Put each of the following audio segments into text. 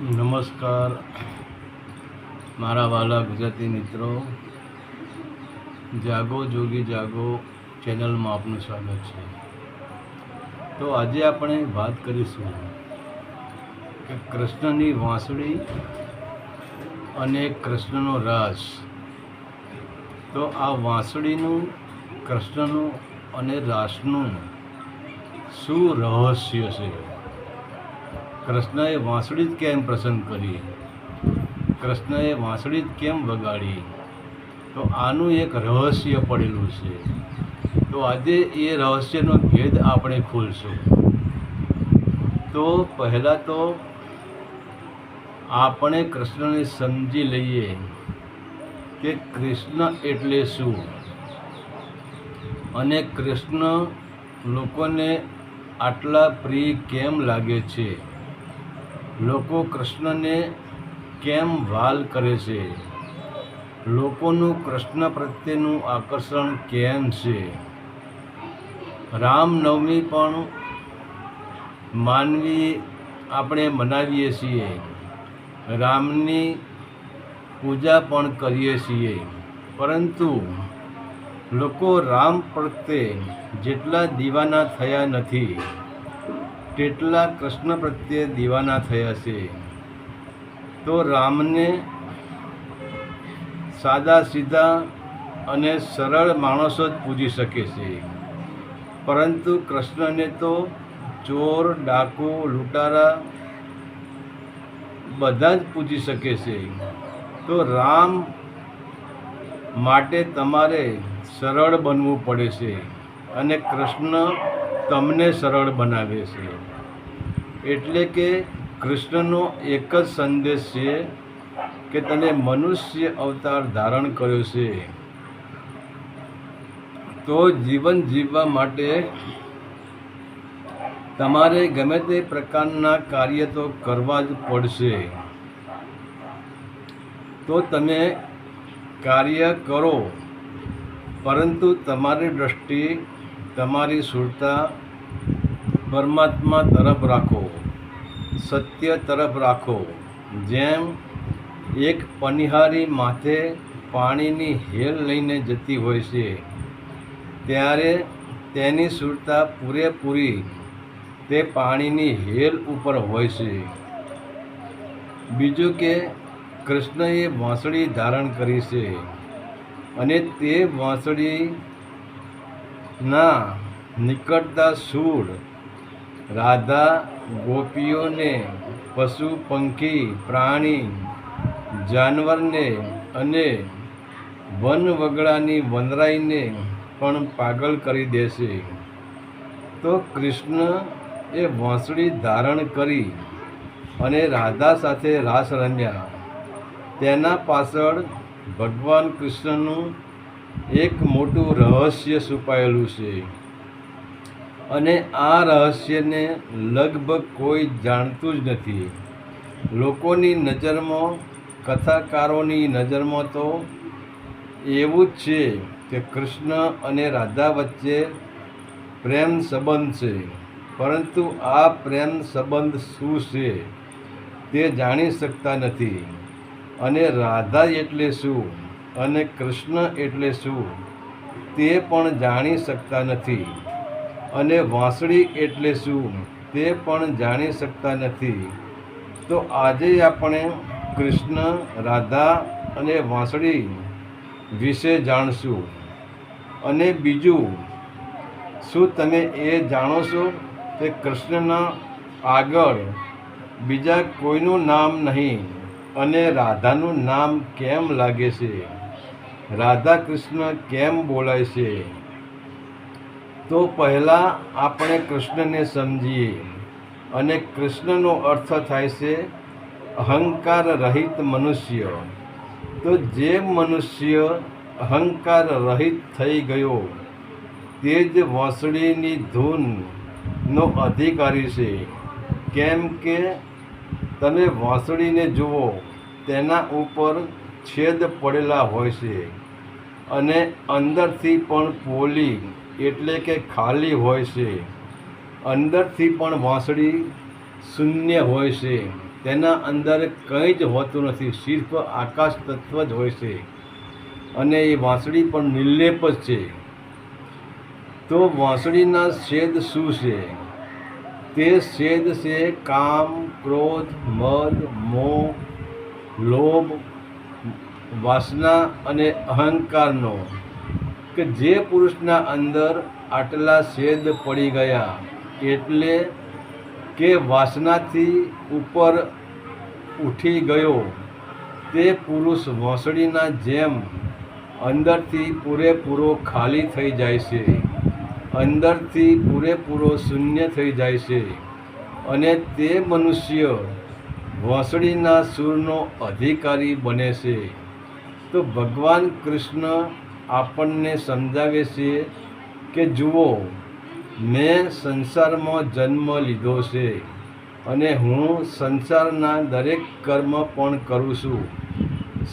નમસ્કાર. મારા વાલા ગુજરાતી મિત્રો, જાગો, જોગી જાગો ચેનલમાં આપનું સ્વાગત છે. તો આજે આપણે વાત કરીશું કે કૃષ્ણની વાંસળી અને કૃષ્ણનો રાસ. તો આ વાંસળીનું, કૃષ્ણનું અને રાસનું શું રહસ્ય છે? કૃષ્ણએ વાંસળી જ કેમ પ્રસન્ન કરી કૃષ્ણએ વાંસળી જ કેમ વગાડી તો આનું એક રહસ્ય પડેલું છે. તો આજે એ રહસ્યનો ભેદ આપણે ખોલશું. તો પહેલાં તો આપણે કૃષ્ણને સમજી લઈએ કે કૃષ્ણ એટલે શું? અને કૃષ્ણ લોકોને આટલા પ્રિય કેમ લાગે છે? લોકો કૃષ્ણને કેમ વાલ કરે છે? લોકોનું કૃષ્ણ પ્રત્યેનું આકર્ષણ કેમ છે? રામનવમી પણ માનવી આપણે મનાવીએ છીએ. રામની પૂજા પણ કરીએ છીએ. પરંતુ લોકો રામ પ્રત્યે જેટલા દીવાના થયા નથી. તેટલા કૃષ્ણ પ્રત્યે દીવાના થયા છે? તો રામને સાદા, સીધા અને સરળ માણસો જ પૂજી શકે છે. પરંતુ કૃષ્ણને તો ચોર, ડાકુ, લૂંટારા બધા જ પૂજી શકે છે. તો રામ માટે તમારે સરળ બનવું પડે છે અને કૃષ્ણ તમને સરળ બનાવે છે. એટલે કે કૃષ્ણનો એક જ સંદેશ છે કે તને મનુષ્ય અવતાર ધારણ કર્યો છે. તો જીવન જીવવા માટે તમારે ગમે તે પ્રકારના કાર્ય તો કરવા જ પડશે. તો તમે કાર્ય કરો, પરંતુ તમારી દ્રષ્ટિ, તમારી સુરતા પરમાત્મા તરફ રાખો. સત્ય તરફ રાખો. જેમ એક પનિહારી માથે પાણીની હેલ લઈને જતી હોય છે, ત્યારે તેની સુરતા પૂરેપૂરી તે પાણીની હેલ ઉપર હોય છે. બીજું કે કૃષ્ણએ વાંસળી ધારણ કરી છે અને તે વાંસળીના નીકળતા સૂર રાધા ગોપીઓને પશુ, પંખી, પ્રાણી, જાનવરને અને વન વગડાની વનરાઈને પણ પાગલ કરી દેશે. તો કૃષ્ણ એ વાંસળી ધારણ કરી અને રાધા સાથે રાસ રમ્યા. તેના પાછળ ભગવાન કૃષ્ણનું એક મોટું રહસ્ય છુપાયેલું છે. અને આ રહસ્યને લગભગ કોઈ જાણતું જ નથી. લોકોની નજરમાં, કથાકારોની નજરમાં તો એવું જ છે કે કૃષ્ણ અને રાધા વચ્ચે પ્રેમ સંબંધ છે. પરંતુ આ પ્રેમ સંબંધ શું છે તે જાણી શકતા નથી. અને રાધા એટલે શું? અને કૃષ્ણ એટલે શું? તે પણ જાણી શકતા નથી. અને વાંસળી એટલે શું તે પણ જાણી શકતા નથી. તો આજે આપણે કૃષ્ણ, રાધા અને વાંસળી વિશે જાણશું. અને બીજું, શું તમે એ જાણો છો કે કૃષ્ણના આગળ બીજા કોઈનું નામ નહીં અને રાધાનું નામ કેમ લાગે છે? રાધા કૃષ્ણ કેમ બોલાય છે? તો પહેલાં આપણે કૃષ્ણને સમજીએ. અને કૃષ્ણનો અર્થ થાય છે અહંકાર રહિત મનુષ્ય. તો જે મનુષ્ય અહંકાર રહિત થઈ ગયો, તે જ વાંસળીની ધૂનનો અધિકારી છે. કેમ કે તમે વાંસળીને જુઓ, તેના ઉપર છેદ પડેલા હોય છે. અને અંદરથી પણ પોલી એટલે કે ખાલી હોય છે. અંદરથી પણ વાંસળી શૂન્ય હોય છે. તેના અંદર કંઈ જ હોતું નથી. સિર્ફ આકાશ તત્વ જ હોય છે. અને એ વાંસળી પણ નિર્લેપ જ છે. તો વાંસળીના છેદ શું છે? તે છેદ છે કામ, ક્રોધ, મદ, મોહ, લોભ, વાસના અને અહંકારનો. કે જે પુરુષના અંદર આટલા છેદ પડી ગયા એટલે કે વાસનાથી ઉપર ઉઠી ગયો, તે પુરુષ વાંસળીના જેમ અંદરથી પૂરેપૂરો ખાલી થઈ જાય છે. અંદરથી પૂરેપૂરો શૂન્ય થઈ જાય છે. અને તે મનુષ્ય વાંસળીના સૂરનો અધિકારી બને છે. તો ભગવાન કૃષ્ણ આપણને સમજાવે છે કે જુઓ, મેં સંસારમાં જન્મ લીધો છે અને હું સંસારના દરેક કર્મ પણ કરું છું.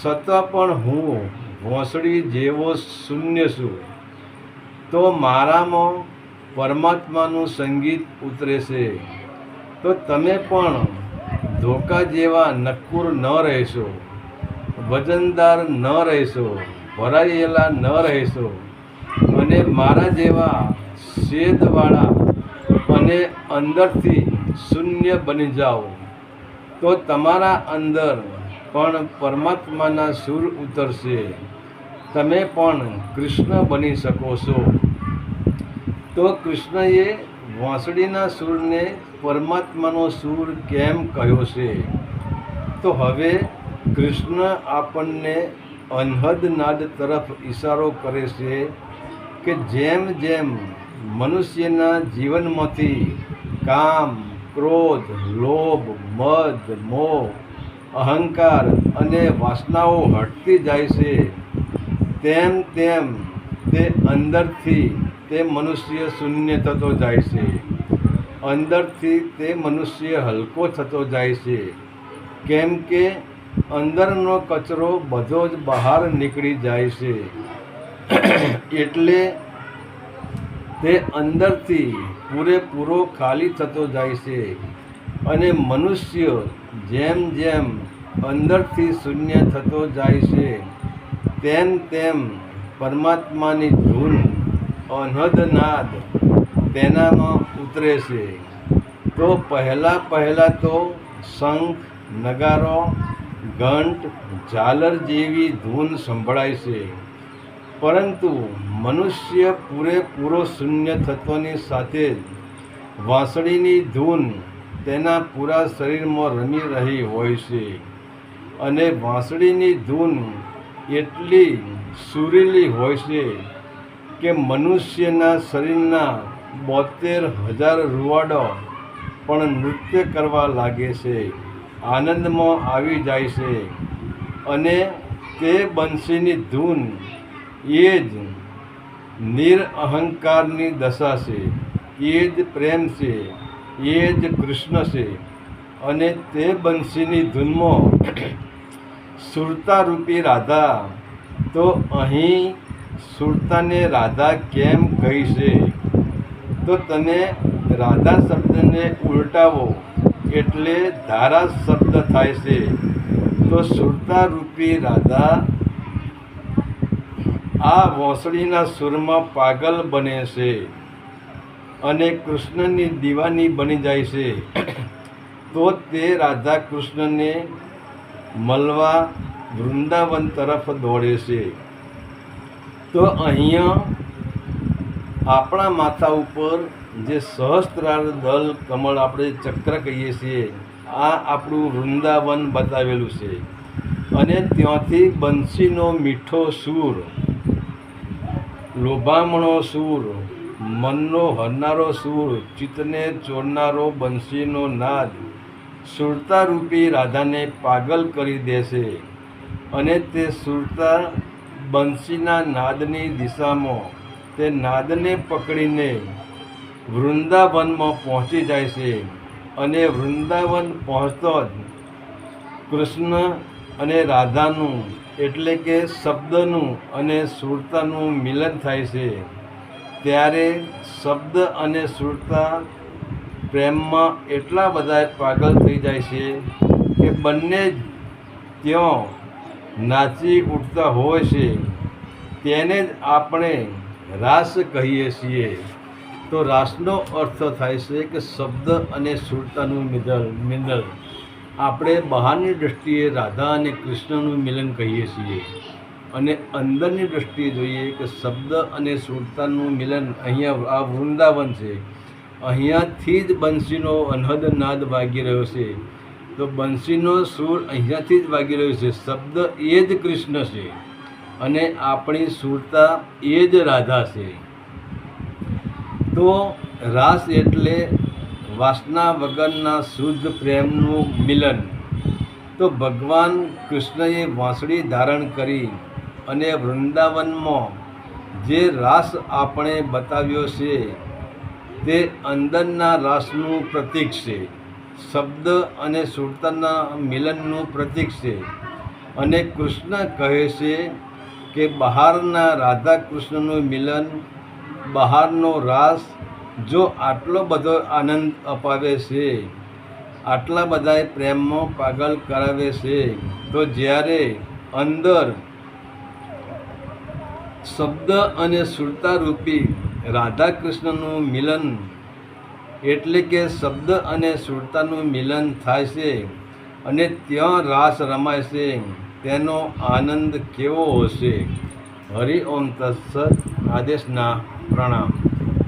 છતાં પણ હું ભોંસડી જેવો શૂન્ય છું. તો મારામાં પરમાત્માનું સંગીત ઉતરે છે. તો તમે પણ ધોકા જેવા નક્કુર ન રહેશો, વજનદાર ન રહેશો. ભરાયેલા ન રહેશો અને મારા જેવા શેદવાળા અને અંદરથી શૂન્ય બની જાઓ. તો તમારા અંદર પણ પરમાત્માના સૂર ઉતરશે. તમે પણ કૃષ્ણ બની શકો છો. તો કૃષ્ણએ વાંસળીના સૂરને પરમાત્માનો સૂર કેમ કહ્યો છે? તો હવે કૃષ્ણ આપણને અનહદ નાદ તરફ ઈશારો કરે છે કે જેમ જેમ મનુષ્યના જીવનમાંથી કામ, ક્રોધ, લોભ, મદ, મોહ, અહંકાર અને વાસનાઓ હટતી જાય છે, તેમ તેમ તે અંદરથી તે મનુષ્ય શૂન્ય થતો જાય છે. અંદરથી તે મનુષ્ય હલકો થતો જાય છે. કેમ કે અંદરનો કચરો બધો જ બહાર નીકળી જાય છે. એટલે તે અંદરથી પૂરેપૂરો ખાલી થતો જાય છે અને મનુષ્ય જેમ જેમ અંદરથી શૂન્ય થતો જાય છે, તેમ તેમ પરમાત્માની ધૂન, અનહદનાદ તેનામાં ઉતરે છે. તો પહેલાં પહેલાં તો શંખ, નગારો ઘંટ ઝાલર જેવી ધૂન સંભળાય છે. પરંતુ મનુષ્ય પૂરેપૂરો શૂન્ય થવાની સાથે જ વાંસળીની ધૂન તેના પૂરા શરીરમાં રમી રહી હોય છે અને વાંસળીની ધૂન એટલી સુરીલી હોય છે કે મનુષ્યના શરીરના બોતેર હજાર રૂવાડો પણ નૃત્ય કરવા લાગે છે. આનંદમાં આવી જાય છે. અને તે બંશીની ધૂન એ જ નિરઅહંકારની દશા છે. એ જ પ્રેમ છે. એ જ કૃષ્ણ છે. અને તે બંશીની ધૂનમાં સુરતારૂપી રાધા. તો અહીં સુરતાને રાધા કેમ કહી છે? તો તમે રાધા શબ્દને ઉલટાવો. એટલે ધારા શબ્દ થાય છે. તો સુરતારૂપી રાધા આ વોસળીના સુરમાં પાગલ બને છે અને કૃષ્ણની દીવાની બની જાય છે. તો તે રાધા કૃષ્ણને મળવા વૃંદાવન તરફ દોડે છે. તો અહીંયા આપણા માથા ઉપર જે સહસ્ત્રાર દલ કમળ આપણે ચક્ર કહીએ છીએ, આ આપણું વૃંદાવન બતાવેલું છે. અને ત્યાંથી બંસીનો મીઠો સૂર, લોભામણો સૂર, મનનો હરનારો સૂર, ચિત્તને ચોરનારો બંસીનો નાદ, સુરતારૂપી રાધાને પાગલ કરી દેશે. અને તે સુરતા બંસીના નાદની દિશામાં તે નાદને પકડીને વૃંદાવનમાં પહોંચી જાય છે અને વૃંદાવન પહોંચતો જ કૃષ્ણ અને રાધાનું એટલે કે શબ્દનું અને સુરતાનું મિલન થાય છે. ત્યારે શબ્દ અને સુરતા પ્રેમમાં એટલા બધા પાગલ થઈ જાય છે કે બંને ત્યાં નાચી ઉઠતા હોય છે. તેને જ આપણે રાસ કહીએ છીએ, તો રાસનો અર્થ થાય છે કે શબ્દ અને સુરતાનું મિલન મિલન આપણે બહારની દૃષ્ટિએ રાધા અને કૃષ્ણનું મિલન કહીએ છીએ. અને અંદરની દૃષ્ટિએ જોઈએ કે શબ્દ અને સુરતાનું મિલન અહીંયા આ વૃંદાવન છે. અહીંયાથી જ બંસીનો અનહદ નાદ વાગી રહ્યો છે. તો બંસીનો સૂર અહીંયાથી જ વાગી રહ્યો છે. શબ્દ એ જ કૃષ્ણ છે. અને આપણી સુરતા એ જ રાધા છે તો રાસ એટલે વાસના વગરના શુદ્ધ પ્રેમનું મિલન. તો ભગવાન કૃષ્ણએ વાંસળી ધારણ કરી અને વૃંદાવનમાં જે રાસ આપણે બતાવ્યો છે, તે અંદરના રાસનું પ્રતીક છે. શબ્દ અને સુરતાના મિલનનું પ્રતીક છે. અને કૃષ્ણ કહે છે કે બહારના રાધા કૃષ્ણનું મિલન, બહારનો રાસ જો આટલો બધો આનંદ અપાવે છે, આટલા બધા પ્રેમમાં પાગલ કરાવે છે, તો જ્યારે અંદર શબ્દ અને સુરતારૂપી રાધા કૃષ્ણનું મિલન એટલે કે શબ્દ અને સુરતાનું મિલન થાય છે અને ત્યાં રાસ રમાય છે. તેનો આનંદ કેવો હશે? હરિ ઓમ તત્સત આદેશના પ્રણામ.